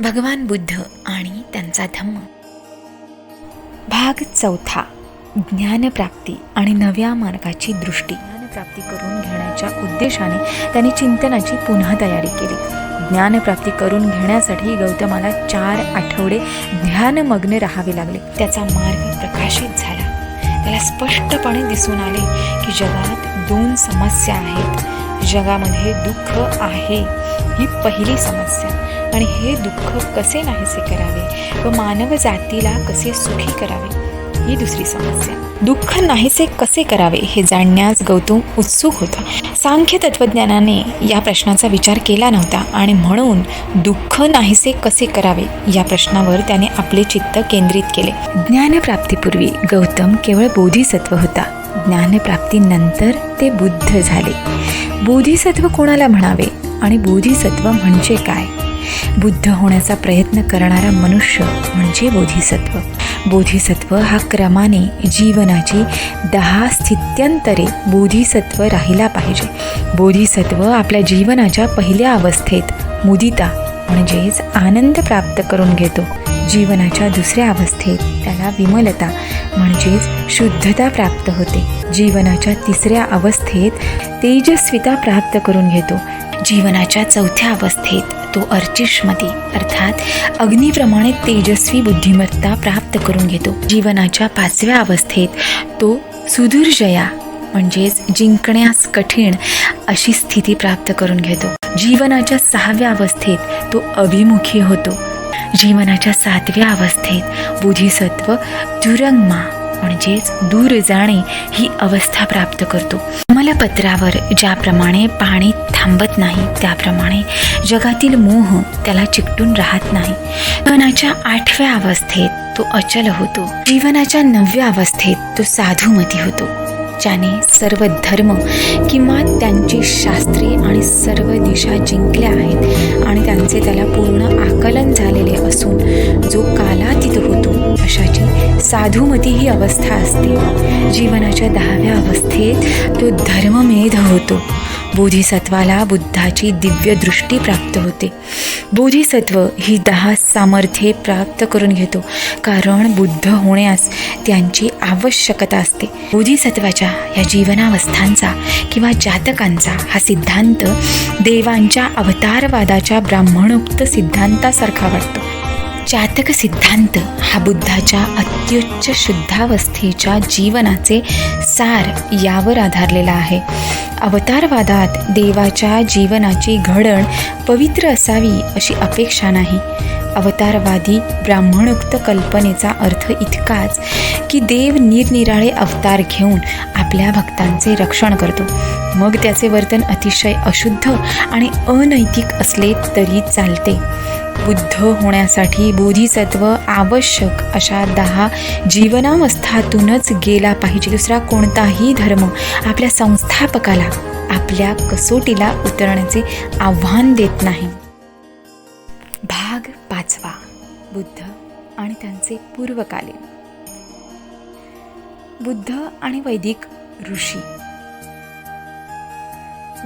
भगवान बुद्ध आणि त्यांचा धम्म. भाग चौथा ज्ञानप्राप्ती आणि नव्या मार्गाची दृष्टी. ज्ञानप्राप्ती करून घेण्याच्या उद्देशाने त्यांनी चिंतनाची पुन्हा तयारी केली. ज्ञानप्राप्ती करून घेण्यासाठी गौतमाला चार आठवडे ध्यानमग्न राहावे लागले. त्याचा मार्ग प्रकाशित झाला. त्याला स्पष्टपणे दिसून आले की जगात दोन समस्या आहेत. जगामध्ये दुःख आहे ही पहिली समस्या. आणि हे दुःख कसे नाहीसे करावे व मानव जातीला कसे सुखी करावे? ही दुसरी समस्या. दुःख नाहीसे कसे करावे हे जाणण्यास गौतम उत्सुक होता. सांख्य तत्वज्ञानाने या प्रश्नाचा विचार केला नव्हता आणि म्हणून दुःख नाहीसे कसे करावे या प्रश्नावर त्याने आपले चित्त केंद्रित केले. ज्ञानप्राप्तीपूर्वी गौतम केवळ बोधिसत्व होता. ज्ञानप्राप्तीनंतर ते बुद्ध झाले. बोधिसत्व कोणाला म्हणावे आणि बोधिसत्व म्हणजे काय? बुद्ध होण्याचा प्रयत्न करणारा मनुष्य म्हणजे बोधिसत्व. बोधिसत्व हा क्रमाने जीवनाची दहा स्थित्यंतरे बोधिसत्व राहिला पाहिजे. बोधिसत्व आपल्या जीवनाच्या पहिल्या अवस्थेत मुदिता म्हणजेच आनंद प्राप्त करून घेतो. जीवनाच्या दुसऱ्या अवस्थेत त्याला विमलता म्हणजेच शुद्धता प्राप्त होते. जीवनाच्या तिसऱ्या अवस्थेत तेजस्विता प्राप्त करून घेतो. जीवनाच्या चौथ्या अवस्थेत तो अर्चिष्मती अर्थात अग्निप्रमाणे तेजस्वी बुद्धिमत्ता प्राप्त करून घेतो. जीवनाच्या पाचव्या अवस्थेत तो सुदुर्जया म्हणजेच जिंकण्यास कठीण अशी स्थिती प्राप्त करून घेतो. जीवनाच्या सहाव्या अवस्थेत तो अभिमुखी होतो. जीवनाच्या सातव्या अवस्थेत बुधिसत्व दुरंगमा म्हणजेच दूर जाणे ही अवस्था प्राप्त करतो. कमलपत्रावर ज्याप्रमाणे पाणी थांबत नाही त्याप्रमाणे जगातील मोह त्याला चिकटून राहत नाही. जीवनाच्या आठव्या अवस्थेत तो अचल होतो. जीवनाच्या नवव्या अवस्थेत तो साधूमती होतो. ज्याने सर्व धर्म किंवा त्यांची शास्त्रे आणि सर्व दिशा जिंकल्या आहेत आणि त्यांचे त्याला पूर्ण आकलन झालेले असून जो कालातीत होतो अशाची साधुमती ही अवस्था असते. जीवनाच्या दहाव्या अवस्थेत तो धर्ममेध होतो. बोधिसत्वाला बुद्धाची दिव्य दृष्टी प्राप्त होते. बोधिसत्व ही दहा सामर्थ्ये प्राप्त करून घेतो. कारण बुद्ध होण्यास त्यांची आवश्यकता असते. बोधिसत्वाच्या या जीवनावस्थांचा किंवा जातकांचा हा सिद्धांत देवांच्या अवतारवादाच्या ब्राह्मणोक्त सिद्धांतासारखा वाटतो. जातक सिद्धांत हा बुद्धाच्या अत्युच्च शुद्धावस्थेच्या जीवनाचे सार यावर आधारलेला आहे. अवतारवादात देवाच्या जीवनाची घडण पवित्र असावी अशी अपेक्षा नाही. अवतारवादी ब्राह्मणोक्त कल्पनेचा अर्थ इतकाच की देव निरनिराळे अवतार घेऊन आपल्या भक्तांचे रक्षण करतो. मग त्याचे वर्तन अतिशय अशुद्ध आणि अनैतिक असले तरी चालते. बुद्ध होण्यासाठी बोधिसत्व आवश्यक अशा दहा जीवनावस्थातूनच गेला पाहिजे. दुसरा कोणताही धर्म आपल्या संस्थापकाला आपल्या कसोटीला उतरण्याचे आव्हान देत नाही. भाग पाचवा. बुद्ध आणि त्यांचे पूर्वकालीन. बुद्ध आणि वैदिक ऋषी.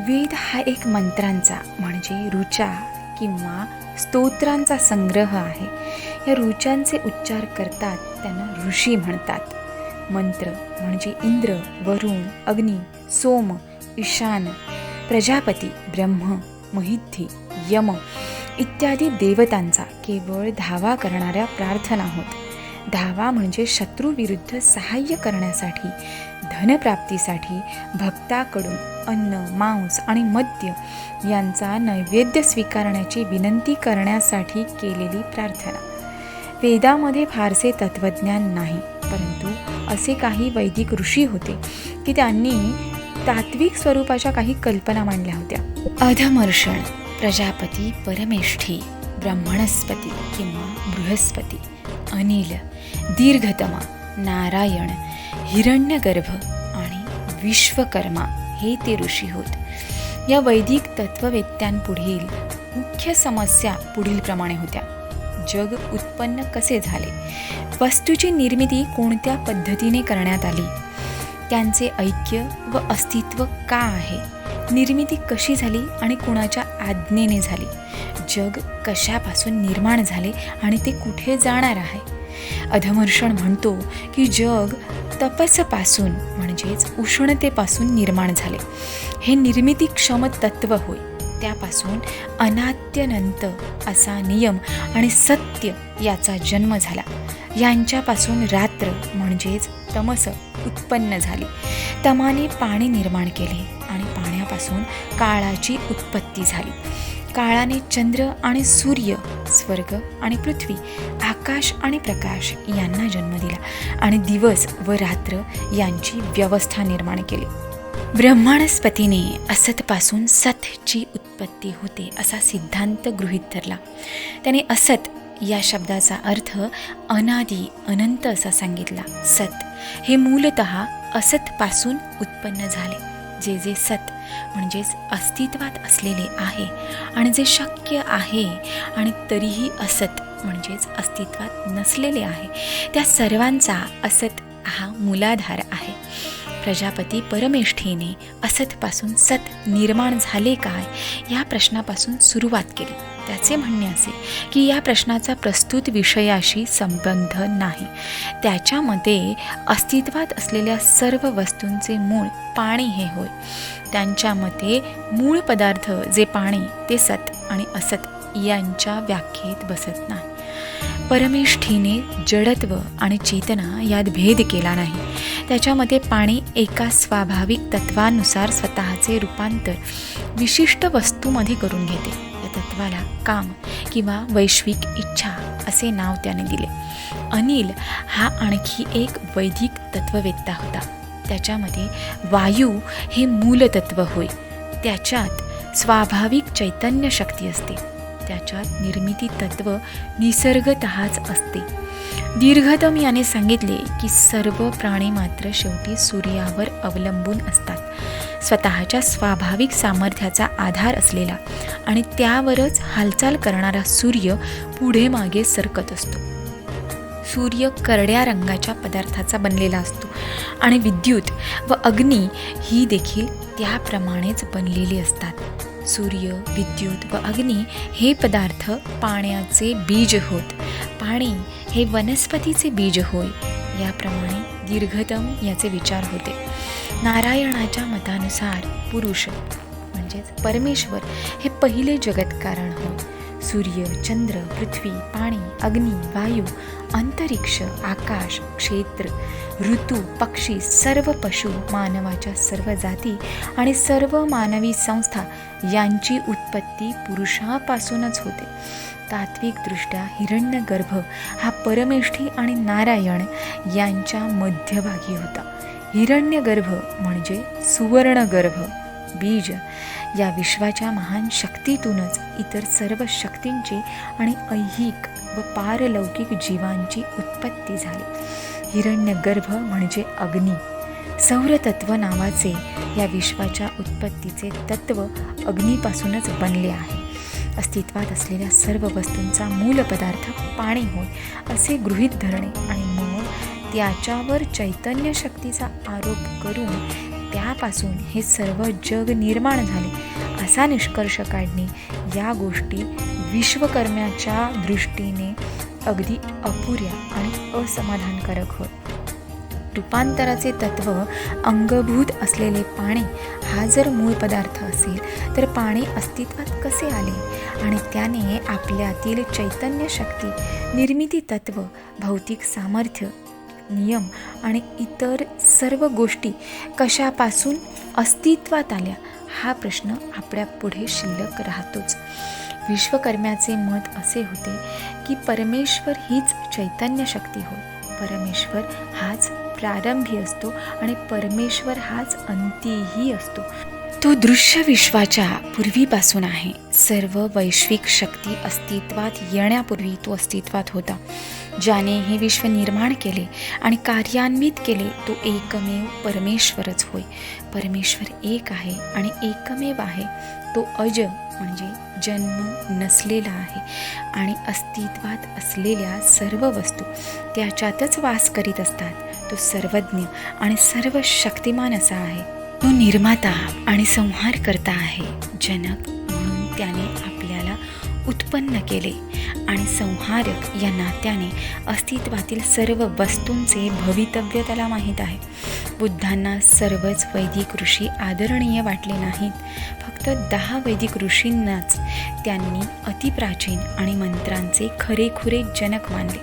वेद हा एक मंत्रांचा म्हणजे ऋचा किंवा स्तोत्रांचा संग्रह आहे. या ऋचांचे उच्चार करतात त्यांना ऋषी म्हणतात. मंत्र म्हणजे इंद्र वरुण अग्नी सोम ईशान प्रजापती ब्रह्म महिद्धी यम इत्यादी देवतांचा केवळ धावा करणाऱ्या प्रार्थना होत. धावा म्हणजे शत्रूविरुद्ध सहाय्य करण्यासाठी धनप्राप्तीसाठी भक्ताकडून अन्न मांस आणि मद्य यांचा नैवेद्य स्वीकारण्याची विनंती करण्यासाठी केलेली प्रार्थना. वेदामध्ये फारसे तत्त्वज्ञान नाही परंतु असे काही वैदिक ऋषी होते की त्यांनी तात्विक स्वरूपाच्या काही कल्पना मांडल्या होत्या. अधमर्षण प्रजापती परमेष्ठी ब्रह्मणस्पती किंवा बृहस्पती अनिल दीर्घतमा नारायण हिरण्यगर्भ आणि विश्वकर्मा हे ते ऋषी होत. या वैदिक तत्ववेत्यांपुढील मुख्य समस्या पुढीलप्रमाणे होत्या. जग उत्पन्न कसे झाले? वस्तूची निर्मिती कोणत्या पद्धतीने करण्यात आली? त्यांचे ऐक्य व अस्तित्व का आहे? निर्मिती कशी झाली आणि कोणाच्या आज्ञेने झाली? जग कशापासून निर्माण झाले आणि ते कुठे जाणार आहे? अधमर्षण म्हणतो की जग तपसपासून म्हणजेच उष्णतेपासून निर्माण झाले. हे निर्मितीक्षम तत्व होय. त्यापासून अनात्यनंत असा नियम आणि सत्य याचा जन्म झाला. यांच्यापासून रात्र म्हणजेच तमस उत्पन्न झाली. तमाने पाणी निर्माण केले आणि पाण्यापासून काळाची उत्पत्ती झाली. काळाने चंद्र आणि सूर्य स्वर्ग आणि पृथ्वी आकाश आणि प्रकाश यांना जन्म दिला आणि दिवस व रात्र यांची व्यवस्था निर्माण केली. ब्रह्माणस्पतीने असतपासून सतची उत्पत्ती होते असा सिद्धांत गृहीत धरला. त्याने असत या शब्दाचा अर्थ अनादी अनंत असा सांगितला. सत हे मूलत असतपासून उत्पन्न झाले. जे जे सत म्हणजेच अस्तित्वात असलेले आहे आणि जे शक्य आहे आणि तरीही असत म्हणजेच अस्तित्वात नसलेले आहे. त्या सर्वांचा असत हा मूलाधार आहे. प्रजापती परमेष्ठीने असतपासून सत निर्माण झाले काय? या प्रश्नापासून सुरुवात केली. त्याचे म्हणणे असे की या प्रश्नाचा प्रस्तुत विषयाशी संबंध नाही. त्याच्यामध्ये अस्तित्वात असलेल्या सर्व वस्तूंचे मूळ पाणी हे होय. त्यांच्यामध्ये मूळ पदार्थ जे पाणी ते सत आणि असत यांच्या व्याख्येत बसत नाही. परमेष्ठीने जडत्व आणि चेतना यात भेद केला नाही. त्याच्यामध्ये पाणी एका स्वाभाविक तत्वानुसार स्वतःचे रूपांतर विशिष्ट वस्तूमध्ये करून घेते. या तत्वाला काम किंवा वैश्विक इच्छा असे नाव त्याने दिले. अनिल हा आणखी एक वैदिक तत्ववेत्ता होता. त्याच्यामध्ये वायू हे मूलतत्व होय. त्याच्यात स्वाभाविक चैतन्य शक्ती असते. त्याच्यात निर्मिती तत्व निसर्गतःच असते. दीर्घतम याने सांगितले की सर्व प्राणी मात्र शेवटी सूर्यावर अवलंबून असतात. स्वतःच्या स्वाभाविक सामर्थ्याचा आधार असलेला आणि त्यावरच हालचाल करणारा सूर्य पुढे मागे सरकत असतो. सूर्य करड्या रंगाच्या पदार्थाचा बनलेला असतो आणि विद्युत व अग्नी ही देखील त्याप्रमाणेच बनलेली असतात. सूर्य विद्युत व अग्नी हे पदार्थ पाण्याचे बीज होत. पाणी हे वनस्पतीचे बीज होय. याप्रमाणे दीर्घतम याचे विचार होते. नारायणाच्या मतानुसार पुरुष म्हणजेच परमेश्वर हे पहिले जगतकारण होय. सूर्य चंद्र पृथ्वी पाणी अग्नी वायू अंतरिक्ष आकाश क्षेत्र ऋतू पक्षी सर्व पशु मानवाच्या सर्व जाती आणि सर्व मानवी संस्था यांची उत्पत्ती पुरुषापासूनच होते. तात्विकदृष्ट्या हिरण्यगर्भ हा परमेष्ठी आणि नारायण यांच्या मध्यभागी होता. हिरण्यगर्भ म्हणजे सुवर्णगर्भ बीज. या विश्वाच्या महान शक्तीतूनच इतर सर्व शक्तींची आणि ऐहिक व पारलौकिक जीवांची उत्पत्ती झाली. हिरण्यगर्भ म्हणजे अग्नी. सौरतत्व नावाचे या विश्वाच्या उत्पत्तीचे तत्व अग्नीपासूनच बनले आहे. अस्तित्वात असलेल्या सर्व वस्तूंचा मूल पदार्थ पाणी होय असे गृहीत धरणे आणि म्हणून त्याच्यावर चैतन्य शक्तीचा आरोप करून त्यापासून हे सर्व जग निर्माण झाले. असा निष्कर्ष काढणे या गोष्टी विश्वकर्म्याच्या दृष्टीने अगदी अपुऱ्या आणि असमाधानकारक होत. रूपांतराचे तत्व अंगभूत असलेले पाणी हा जर मूळ पदार्थ असेल तर पाणी अस्तित्वात कसे आले? आणि त्याने आपल्यातील चैतन्य शक्ती निर्मिती तत्व भौतिक सामर्थ्य नियम आणि इतर सर्व गोष्टी कशापासून अस्तित्वात आल्या? हा प्रश्न आपल्या पुढे शिल्लक राहतोच. विश्वकर्म्याचे मत असे होते की परमेश्वर हीच चैतन्य शक्ती होय. परमेश्वर हाच प्रारंभी असतो आणि परमेश्वर हाच अंतीही असतो. तो दृश्य विश्वाच्या पूर्वीपासून आहे. सर्व वैश्विक शक्ती अस्तित्वात येण्यापूर्वी तो अस्तित्वात होता. ज्याने हे विश्व निर्माण केले आणि कार्यान्वित केले तो एकमेव परमेश्वरच होय. परमेश्वर एक आहे आणि एकमेव आहे. तो अज म्हणजे जन्म नसलेला आहे आणि अस्तित्वात असलेल्या सर्व वस्तू त्याच्यातच वास करीत असतात. तो सर्वज्ञ आणि सर्व शक्तिमान असा आहे. तो निर्माता आणि संहार करता आहे. जनक म्हणून त्याने आपल्याला उत्पन्न केले आणि संहारक या नात्याने अस्तित्वातील सर्व वस्तूंचे भवितव्य त्याला माहीत आहे. बुद्धांना सर्वच वैदिक ऋषी आदरणीय वाटले नाहीत. फक्त दहा वैदिक ऋषींनाच त्यांनी अतिप्राचीन आणि मंत्रांचे खरेखुरे जनक मानले.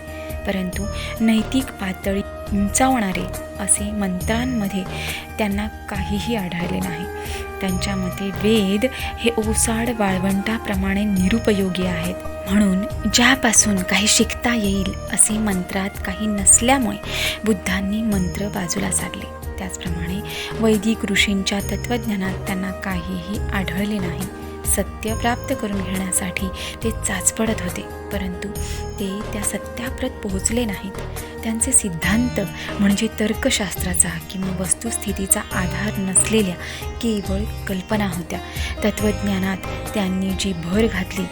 परंतु नैतिक पातळी उंचावणारे असे मंत्रांमध्ये त्यांना काहीही आढळले नाही. त्यांच्या मते वेद हे ओसाड वाळवंटाप्रमाणे निरुपयोगी आहेत. म्हणून ज्यापासून काही शिकता येईल असे मंत्रात काही नसल्यामुळे बुद्धांनी मंत्र बाजूला सारले त्याचप्रमाणे वैदिक ऋषींच्या तत्त्वज्ञानात त्यांना काहीही आढळले नाही. सत्य प्राप्त करून घेण्यासाठी ते चाचपडत होते परंतु ते त्या सत्याप्रत पोहोचले नाहीत. त्यांचे सिद्धांत म्हणजे तर्कशास्त्राचा किंवा वस्तुस्थितीचा आधार नसलेल्या केवळ कल्पना होत्या. तत्त्वज्ञानात त्यांनी जी भर घातली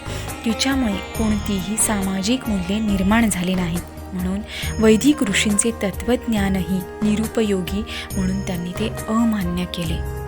तिच्यामुळे कोणतीही सामाजिक मूल्ये निर्माण झाली नाहीत. म्हणून वैदिक ऋषींचे तत्त्वज्ञानही निरुपयोगी म्हणून त्यांनी ते अमान्य केले.